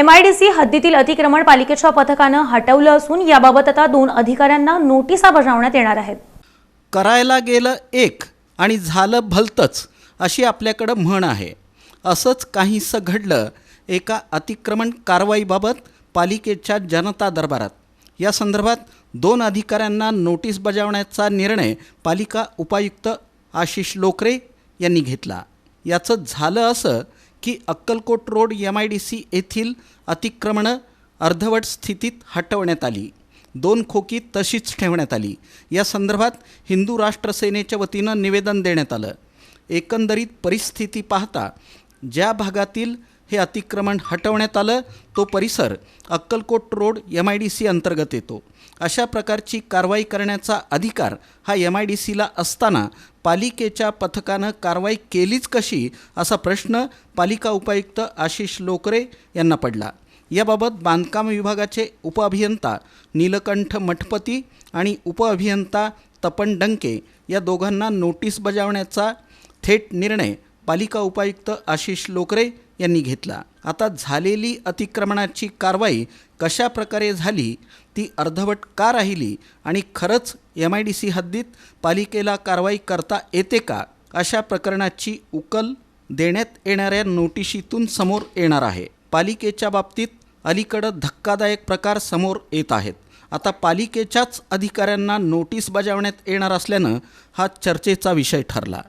MIDC हद्दीतील अतिक्रमण पालिकेच्या पथकानं हटवलं असून याबाबत आता दोन अधिकाऱ्यांना नोटिसा बजावण्यात येणार आहेत. करायला गेलं एक आणि झालं भलतंच अशी आपल्याकडं म्हण आहे. असंच काहीसं घडलं एका अतिक्रमण कारवाईबाबत पालिकेच्या जनता दरबारात. या संदर्भात दोन अधिकाऱ्यांना नोटीस बजावण्याचा निर्णय पालिका उपायुक्त आशिष लोकरे यांनी घेतला. याचं झालं असं की Akkalkot road M I D C येथील अतिक्रमणं अर्धवट स्थितीत हटवण्यात आली. दोन खोकी तशीच ठेवण्यात आली. या संदर्भात हिंदू राष्ट्र सेनेच्या वतीनं निवेदन देण्यात आलं. एकंदरीत परिस्थिती पाहता ज्या भागातील हे अतिक्रमण हटवण्यात आलं तो परिसर Akkalkot road M I D C अंतर्गत येतो. अशा प्रकारची कारवाई करण्याचा अधिकार हा एम आय डी सीला असताना पालिकेच्या पथकानं कारवाई केलीच कशी असा प्रश्न पालिका उपायुक्त आशिष लोकरे यांना पडला. याबाबत बांधकाम विभागाचे उपअभियंता नीलकंठ मठपती आणि उपअभियंता तपन डंके या दोघांना नोटीस बजावण्याचा थेट निर्णय पालिका उपायुक्त आशिष लोकरे यांनी घेतला. आता झालेली अतिक्रमणाची कारवाई कशा प्रकारे झाली ती अर्धवट का राहिली आणि खरंच एम आय डी सी हद्दीत पालिकेला कारवाई करता येते का अशा प्रकरणाची उकल देण्यात येणाऱ्या नोटिशीतून समोर येणार आहे. पालिकेच्या बाबतीत अलीकडं धक्कादायक प्रकार समोर येत आहेत. आता पालिकेच्याच अधिकाऱ्यांना नोटीस बजावण्यात येणार असल्यानं हा चर्चेचा विषय ठरला.